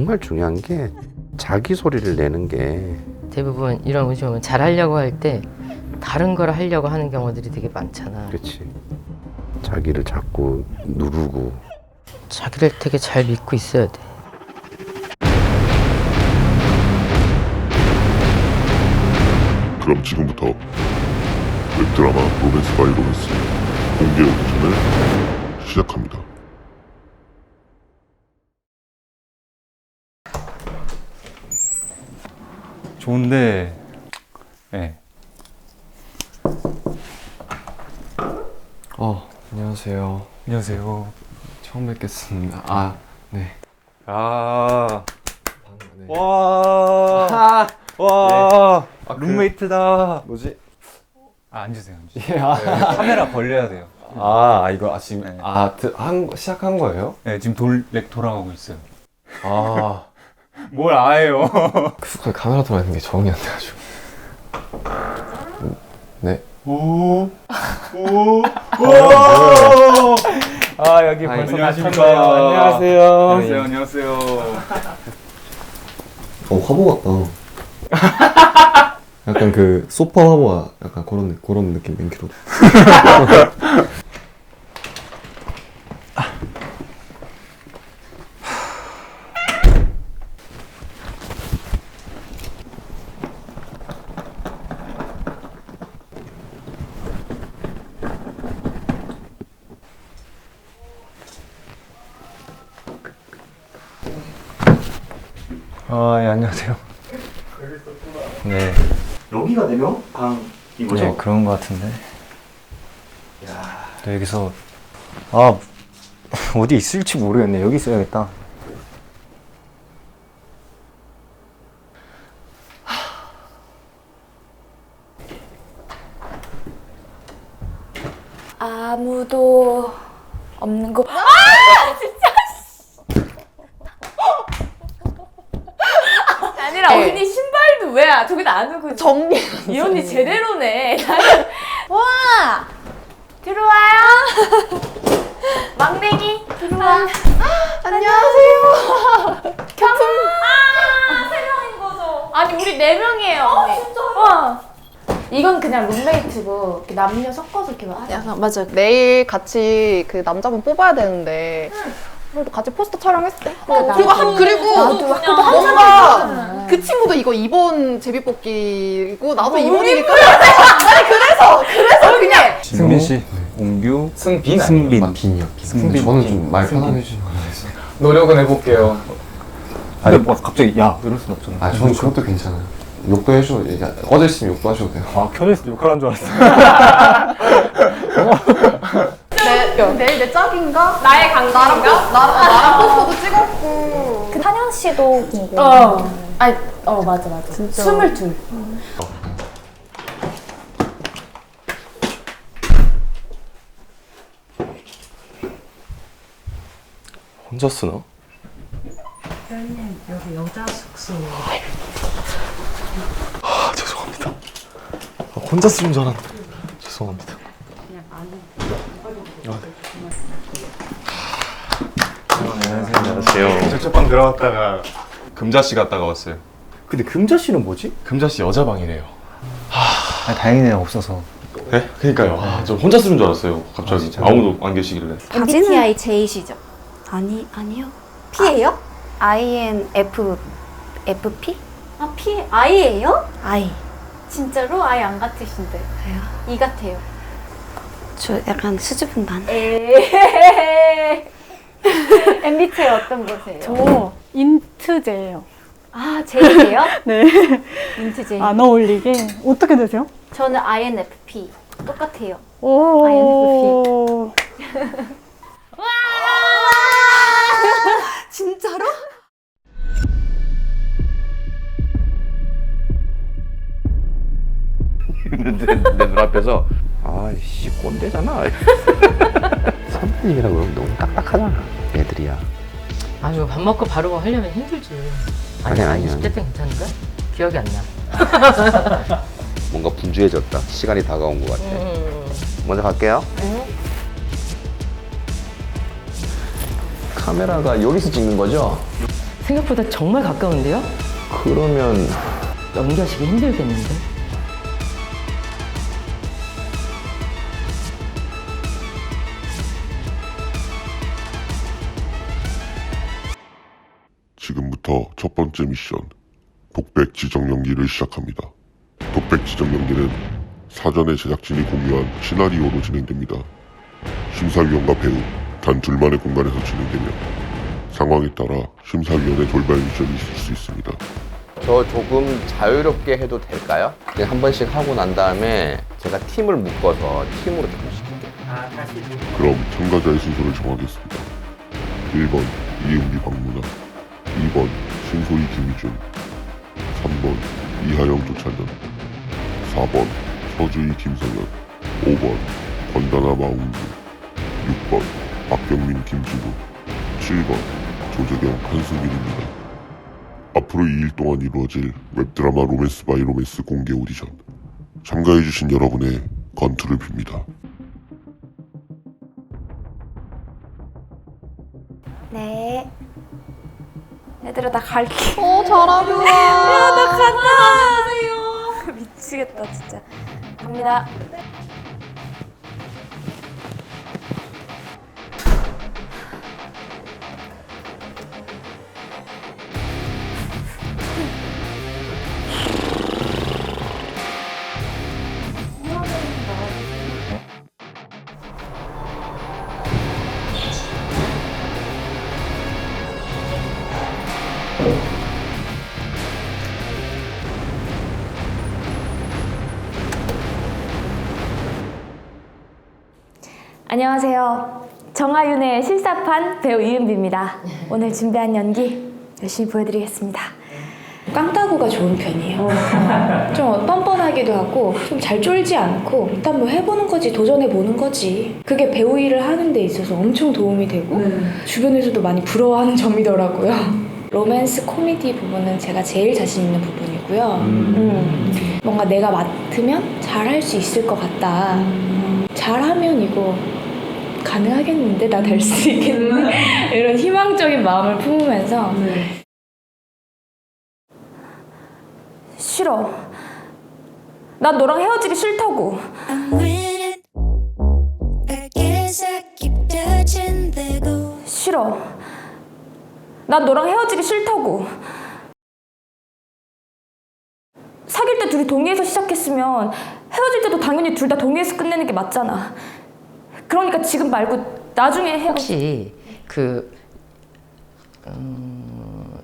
정말 중요한 게 자기 소리를 내는 게 대부분 이런 음식 오면 잘하려고 할 때 다른 걸 하려고 하는 경우들이 되게 많잖아. 그렇지. 자기를 자꾸 누르고 자기를 되게 잘 믿고 있어야 돼. 그럼 지금부터 웹드라마 로맨스 바이 로맨스 공개 오디션을 시작합니다. 좋은데 네. 어, 안녕하세요. 안녕하세요 처음 뵙겠습니다. 아, 네. 아 네. 와, 와, 아, 그- 룸메이트다. 뭐지? 아, 앉으세요. 앉으세요. 예, 아, 네, 카메라 벌려야 돼요. 아, 아, 이거 아, 지금 네. 아, 드, 한 시작한 거예요? 네, 지금 돌렉 돌아가고 있어요. 아, 뭘 아예요? 그 카메라 돌아가는 게 적응이 안 돼가지고. 음, 네. 오, 오, 오. 아 여기 아이, 벌써 안녕하십니까. 갇혔네요. 안녕하세요. 안녕하세요. 안녕하세요. 어, 화보 같다. 약간 그 소파 화보와 약간 그런 느- 그런 느낌 맹키로. 아, 예, 안녕하세요. 네, 여기가 네 명? 방 이거죠? 네 그런 것 같은데. 네, 여기서 아 어디 있을지 모르겠네. 여기 있어야겠다. 아무도 없는 거. 아 진짜. 아니라 언니 아- 저기다 안 두고 정리. 이 언니 제대로네. 와 들어와요. 막냉이 들어와. 안녕하세요. 교품. 아세 명인 거죠? 아니 우리 네 명이에요. 언니. 진짜요? 이건 그냥 룸메이트고 이렇게 남녀 섞어서 이렇게 하자. 약간 맞아. 내일 같이 그 남자분 뽑아야 되는데 그래도 같이 포스터 촬영했대. 그러니까 그리고 한 그리고 나도 뭔가 그 친구도 이거 이번 제비뽑기고 나도 이번이니까. 아니 그래서 그래서 그냥 승빈 씨, 옹규, 승빈 승빈. 아, 빈이요. 빈. 승빈. 저는 좀 말. 편하게. 노력은 해볼게요. 아니 뭐 갑자기 야 이럴 순 없잖아. 아, 저는 그것도 괜찮아요. 욕도 해줘. 이제 꺼져 있으면 욕도 하셔도 돼요. 아 켜져 때 욕하는 줄 알았어. 내, 내일 내 짝인가? 나의 강남인가? 나랑 나랑 포스터도 찍었고. 그 한영 씨도 궁금해. 어. 아니, 어 맞아 맞아. 진짜. 스물둘. 혼자 쓰나? 여기 여자 숙소. 아, 죄송합니다. 아, 혼자 쓰는 줄 알았는데. 죄송합니다. 안녕하세요. 저쪽방 들어갔다가 금자 씨 갔다가 왔어요. 근데 금자 씨는 뭐지? 금자 씨 여자 방이래요. 아, 다행이네요 없어서. 네? 그러니까요. 아, 저 혼자 쓰는 줄 알았어요. 갑자기? 아, 무도안 계시길래. MBTI J시죠? 아니 아니요. P예요? INF FP? 아 P I예요? I. 진짜로 I 안 같으신데. 왜요? E 같아요. 저 약간 수줍은 에. MBTI 어떤 거세요? 저 인트제예요. 아 J예요? 네. 인트 J. 안 어울리게 어떻게 되세요? 저는 INFP. 똑같아요. 오. 진짜로? 내 눈앞에서 아이씨 꼰대잖아. 선배님이라고 그러면 너무 딱딱하잖아. 애들이야. 아유 밥 먹고 바로 하려면 힘들지. 아니, 아니, 20대 아니. 때 괜찮은가? 기억이 안 나. 뭔가 분주해졌다. 시간이 다가온 것 같아. 음. 먼저 갈게요. 카메라가 여기서 찍는 거죠? 생각보다 정말 가까운데요? 그러면 연기하시기 힘들겠는데? 첫 번째 미션 독백 지정 연기를 시작합니다. 독백 지정 연기는 사전에 제작진이 공유한 시나리오로 진행됩니다. 심사위원과 배우 단 둘만의 공간에서 진행되며 상황에 따라 심사위원의 돌발 미션이 있을 수 있습니다. 저 조금 자유롭게 해도 될까요? 그냥 한 번씩 하고 난 다음에 제가 팀을 묶어서 팀으로 전시킬게요. 그럼 참가자의 순서를 정하겠습니다. 1번 이은비 박문아 2번 신소희 김희준 3번 이하영 조찬현 4번 서주희 김성현 5번 권다나 마웅주 6번 박경민 김진우 7번 조재경 한수민입니다. 앞으로 2일 동안 이루어질 웹드라마 로맨스 바이 로맨스 공개 오디션 참가해주신 여러분의 건투를 빕니다. 네. 얘들아 나 갈게. 어 잘하구나. 나 간다. 미치겠다 진짜. 갑니다. 안녕하세요. 정아윤의 실사판 배우 이은비입니다. 오늘 준비한 연기 열심히 보여드리겠습니다. 깡따구가 좋은 편이에요. 좀 뻔뻔하기도 하고 좀 잘 쫄지 않고 일단 뭐 해보는 거지 도전해 보는 거지. 그게 배우 일을 하는 데 있어서 엄청 도움이 되고 주변에서도 많이 부러워하는 점이더라고요. 로맨스 코미디 부분은 제가 제일 자신 있는 부분이고요. 음. 뭔가 내가 맡으면 잘 할 수 있을 것 같다. 음. 잘하면 이거 가능하겠는데? 나 될 수 있겠네. 이런 희망적인 마음을 품으면서. 싫어. 난 너랑 헤어지기 싫다고. 싫어. 난 너랑 헤어지기 싫다고. 사귈 때 둘이 동의해서 시작했으면 헤어질 때도 당연히 둘 다 동의해서 끝내는 게 맞잖아 그러니까 지금 말고 나중에 헤어 혹시 그 음,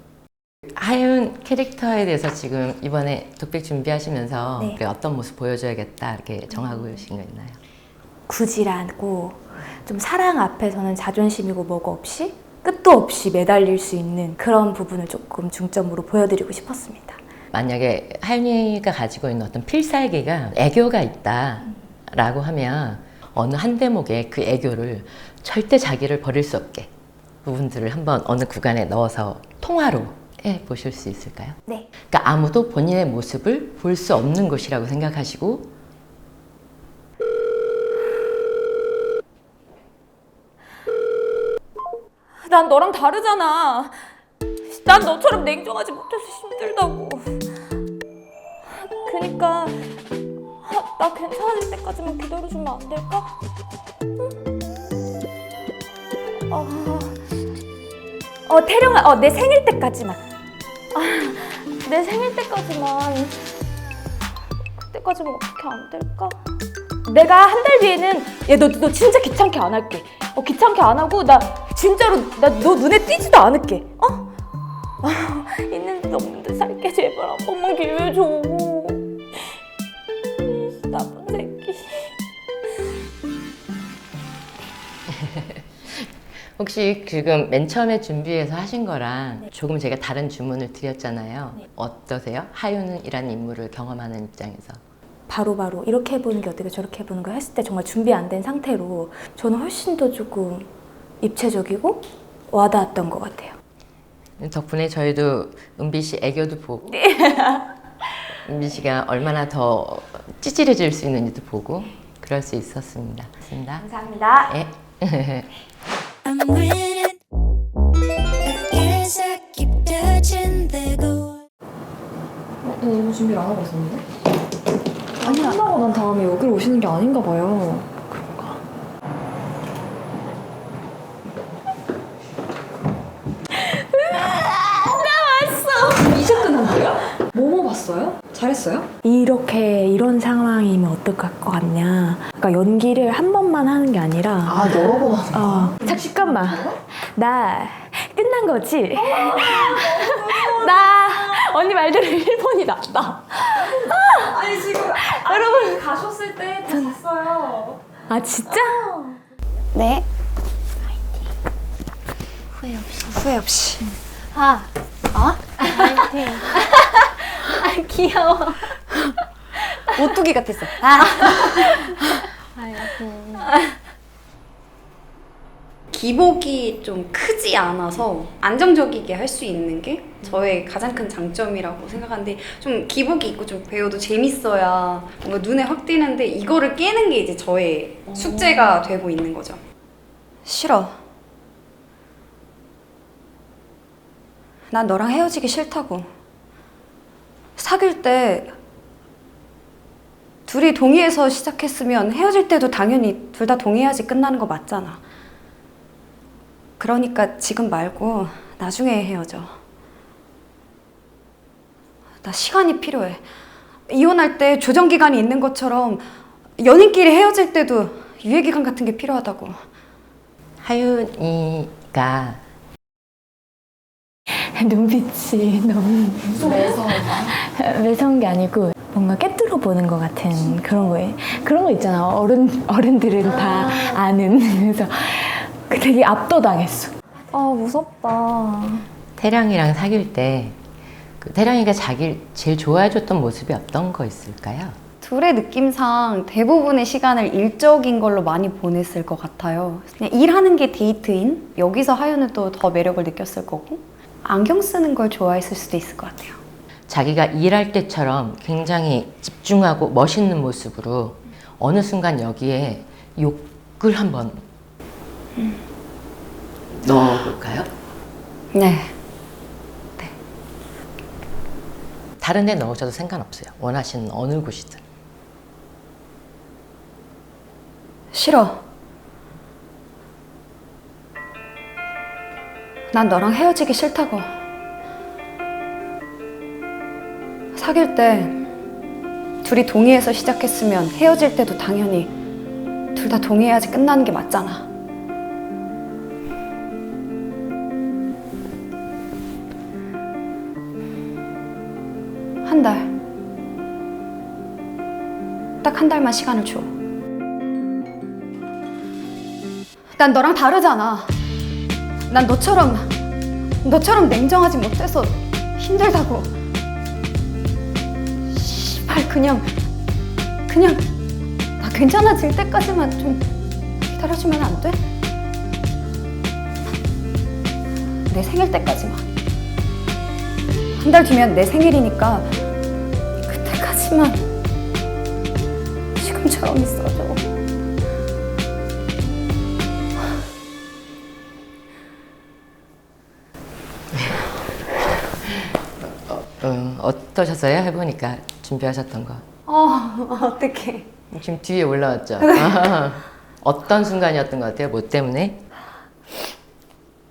하윤 캐릭터에 대해서 지금 이번에 독백 준비하시면서 네. 그래, 어떤 모습 보여줘야겠다 이렇게 정하고 계신 거 있나요? 굳이 않고 좀 사랑 앞에서는 자존심이고 뭐가 없이 끝도 없이 매달릴 수 있는 그런 부분을 조금 중점으로 보여드리고 싶었습니다. 만약에 하윤이가 가지고 있는 어떤 필살기가 애교가 있다라고 하면 어느 한 대목에 그 애교를 절대 자기를 버릴 수 없게 부분들을 한번 어느 구간에 넣어서 통화로 해 보실 수 있을까요? 네. 그러니까 아무도 본인의 모습을 볼 수 없는 곳이라고 생각하시고 난 너랑 다르잖아. 난 너처럼 냉정하지 못해서 힘들다고. 그니까 아, 나 괜찮아질 때까지만 기다려주면 안 될까? 응? 어, 어 태령아, 어, 내 생일 때까지만. 아, 내 생일 때까지만. 그때까지만 어떻게 안 될까? 내가 한 달 뒤에는 야너너 진짜 귀찮게 안 할게. 어 귀찮게 안 하고 나 진짜로 나 너 눈에 띄지도 않을게. 어? 아, 있는 듯 없는 듯 살게 제발 한 번만 기회 줘. 혹시 지금 맨 처음에 준비해서 하신 거랑 조금 제가 다른 주문을 드렸잖아요. 어떠세요? 하윤이라는 인물을 경험하는 입장에서. 바로 바로 이렇게 해보는 게 어떻게 저렇게 해보는 거 했을 때 정말 준비 안 된 상태로 저는 훨씬 더 조금 입체적이고 와닿았던 것 같아요. 덕분에 저희도 은비 씨 애교도 보고 은비 씨가 얼마나 더 찌질해질 수 있는지도 보고 그럴 수 있었습니다. 맞습니다. 감사합니다. 예. 네, 이거 준비를 안 하고 있었는데? 아니, 끝나고 난 다음에 여기로 오시는 게 아닌가 봐요. 그런가? 나 왔어! 이제 끝난 거야? 뭐뭐 봤어요? 잘했어요? 이렇게 이런 상황이면 어떨 것 같냐. 그러니까 연기를 한 번만 하는 게 아니라. 아 여러 번 하는 어. 잠깐만. 나 끝난 거지? 나 언니 말대로 일본이 낫다. 아니 지금 여러분 가셨을 때 봤어요. 아 진짜? 네. 후회 없이. 후회 없이. 아. 어? 파이팅. 아 귀여워. 오뚜기 같았어. 아. 기복이 좀 크지 않아서 안정적이게 할 수 있는 게 저의 가장 큰 장점이라고 생각하는데 좀 기복이 있고 좀 배워도 재밌어야 뭔가 눈에 확 띄는데 이거를 깨는 게 이제 저의 숙제가 되고 있는 거죠. 싫어. 난 너랑 헤어지기 싫다고. 사귈 때 둘이 동의해서 시작했으면 헤어질 때도 당연히 둘 다 동의해야지 끝나는 거 맞잖아. 그러니까 지금 말고 나중에 헤어져. 나 시간이 필요해. 이혼할 때 조정 기간이 있는 것처럼 연인끼리 헤어질 때도 유예 기간 같은 게 필요하다고. 하윤이가 눈빛이 너무 매서. 매서운 게 아니고 뭔가 깨뚫어 보는 것 같은 그런 거에 그런 거 있잖아 어른 어른들은 다 아는 그래서 그 되게 압도당했어. 아 무섭다. 태량이랑 사귈 때 그 태량이가 자기를 제일 좋아해줬던 모습이 어떤 거 있을까요? 둘의 느낌상 대부분의 시간을 일적인 걸로 많이 보냈을 것 같아요. 그냥 일하는 게 데이트인 여기서 하윤은 또 더 매력을 느꼈을 거고 안경 쓰는 걸 좋아했을 수도 있을 것 같아요. 자기가 일할 때처럼 굉장히 집중하고 멋있는 모습으로 어느 순간 여기에 욕을 한번 넣어볼까요? 네. 다른 데 넣으셔도 상관없어요. 원하시는 어느 곳이든. 싫어. 난 너랑 헤어지기 싫다고. 사귈 때 둘이 동의해서 시작했으면 헤어질 때도 당연히 둘 다 동의해야지 끝나는 게 맞잖아. 한 달. 딱 한 달만 시간을 줘. 난 너랑 다르잖아. 난 너처럼, 너처럼 냉정하지 못해서 힘들다고. 씨발, 그냥, 그냥, 나 괜찮아질 때까지만 좀 기다려주면 안 돼? 내 생일 때까지만. 한 달 뒤면 내 생일이니까 그때까지만 지금처럼 있어줘. 어, 어떠셨어요? 해보니까 준비하셨던 거. 어, 어떡해. 지금 뒤에 올라왔죠? 어떤 순간이었던 것 같아요? 뭐 때문에?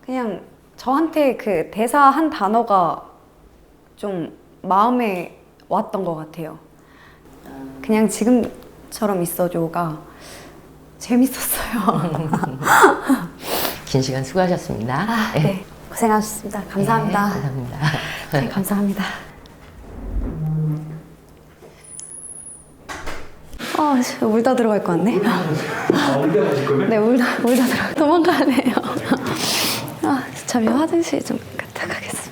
그냥 저한테 그 대사 한 단어가 좀 마음에 왔던 것 같아요. 그냥 지금처럼 있어줘가 재밌었어요. 긴 시간 수고하셨습니다. 아, 네. 고생하셨습니다. 감사합니다. 네, 감사합니다. 네, 감사합니다. 아, 저 울다 들어갈 것 같네. 네, 울다, 울다 들어가. 도망가네요. 아, 잠시 화장실 좀 갔다 가겠습니다.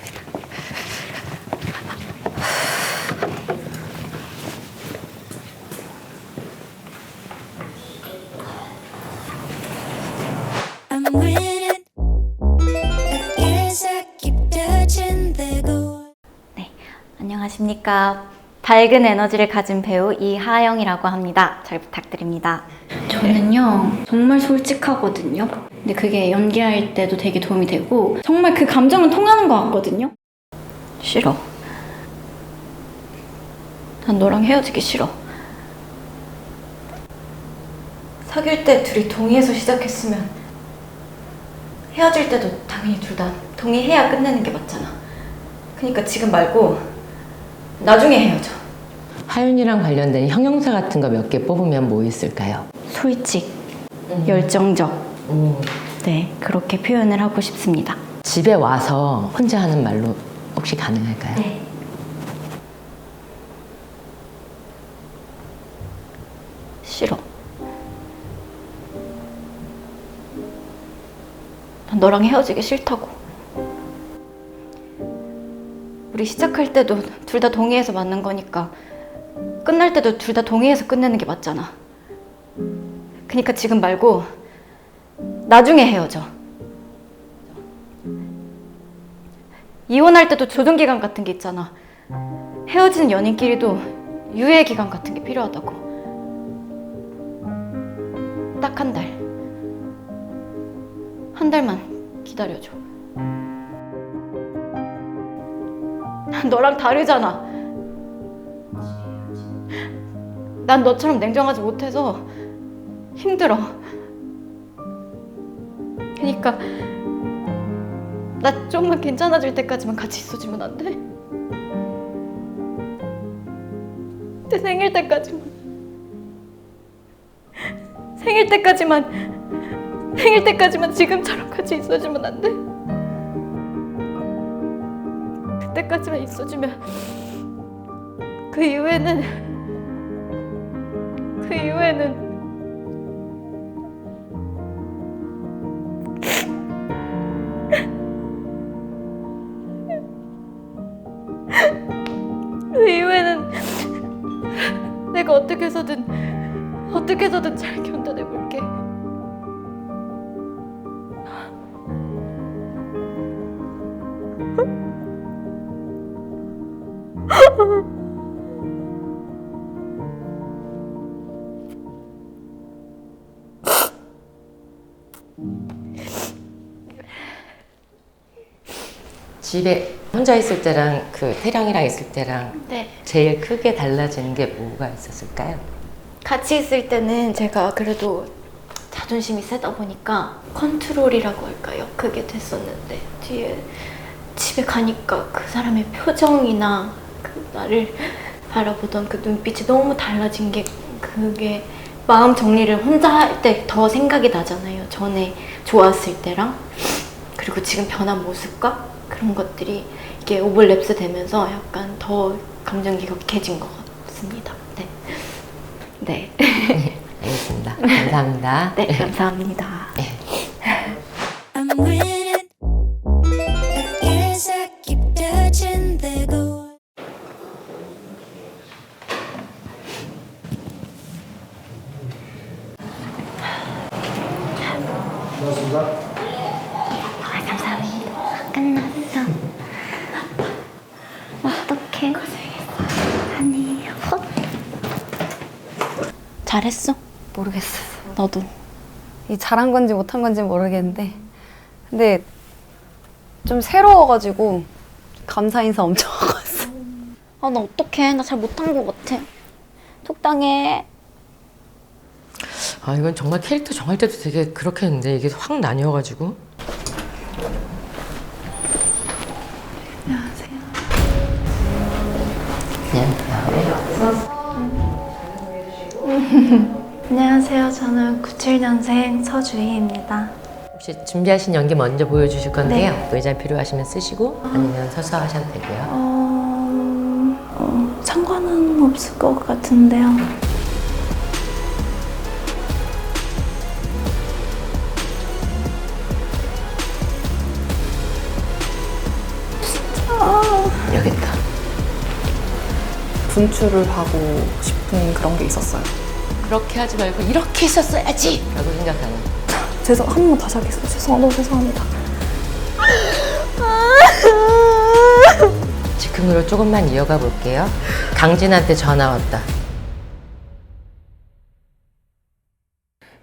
The goal. 안녕하십니까. 밝은 에너지를 가진 배우 이하영이라고 합니다. 잘 부탁드립니다. 저는요, 정말 솔직하거든요. 근데 그게 연기할 때도 되게 도움이 되고, 정말 그 감정은 통하는 것 같거든요. 싫어. 난 너랑 헤어지기 싫어. 사귈 때 둘이 동의해서 시작했으면 헤어질 때도 당연히 둘 다 동의해야 끝내는 게 맞잖아. 그러니까 지금 말고 나중에 헤어져. 하윤이랑 관련된 형용사 같은 거 몇 개 뽑으면 뭐 있을까요? 솔직, 열정적. 네, 그렇게 표현을 하고 싶습니다. 집에 와서 혼자 하는 말로 혹시 가능할까요? 네. 싫어. 난 너랑 헤어지기 싫다고. 우리 시작할 때도 둘 다 동의해서 맞는 거니까 끝날 때도 둘 다 동의해서 끝내는 게 맞잖아. 그니까 지금 말고 나중에 헤어져. 이혼할 때도 조정 기간 같은 게 있잖아. 헤어지는 연인끼리도 유예 기간 같은 게 필요하다고. 딱 한 달. 한 달만 기다려줘. 난 너랑 다르잖아. 난 너처럼 냉정하지 못해서 힘들어. 그니까 나 좀만 괜찮아질 때까지만 같이 있어주면 안 돼? 내 생일 때까지만. 생일 때까지만. 생일 때까지만 지금처럼 같이 있어주면 안 돼? 때까지만 있어주면 그 이후에는 그 이후에는 그 이후에는 내가 어떻게 해서든 어떻게 해서든 잘 견뎌내 볼게. 집에 혼자 있을 때랑 그 태량이랑 있을 때랑 네. 제일 크게 달라지는 게 뭐가 있었을까요? 같이 있을 때는 제가 그래도 자존심이 세다 보니까 컨트롤이라고 할까요? 그게 됐었는데 뒤에 집에 가니까 그 사람의 표정이나 그 나를 바라보던 그 눈빛이 너무 달라진 게 그게 마음 정리를 혼자 할 때 더 생각이 나잖아요. 전에 좋았을 때랑 그리고 지금 변한 모습과 그런 것들이 이게 오버랩스 되면서 약간 더 감정기가 격해진 것 같습니다. 네. 네. 알겠습니다. 감사합니다. 네, 감사합니다. I'm 아, 감사합니다. 끝났어. 어떡해. 아니, 헛. 잘했어? 모르겠어. 너도. 이 잘한 건지 못한 건지 모르겠는데. 근데 좀 새로워가지고 감사 인사 엄청 하고 왔어. 아, 나 어떡해. 나 잘 못한 것 같아. 적당해. 아 이건 정말 캐릭터 정할 때도 되게 그렇게 했는데 이게 확 나뉘어가지고 안녕하세요. 저는 97년생 서주희입니다. 혹시 준비하신 연기 먼저 보여주실 건데요. 의자 필요하시면 쓰시고 아니면 서서 하셔도 되고요. 어, 어, 상관은 없을 것 같은데요. 분출을 하고 싶은 그런 게 있었어요. 그렇게 하지 말고 이렇게 했었어야지 라고 생각하는 죄송 한 번 다시 하겠습니다. 죄송 너무 죄송합니다. 즉흥으로 조금만 이어가 볼게요. 강진한테 전화 왔다.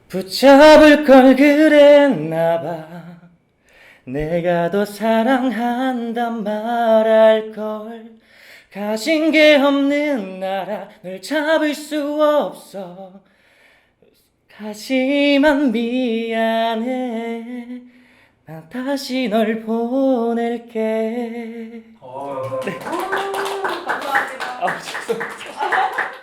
붙잡을 걸 그랬나봐 내가 더 사랑한단 말할 걸 가진 게 없는 나라 널 잡을 수 없어 하지만 미안해 난 다시 널 보낼게 네. 감사합니다. 아, 죄송합니다.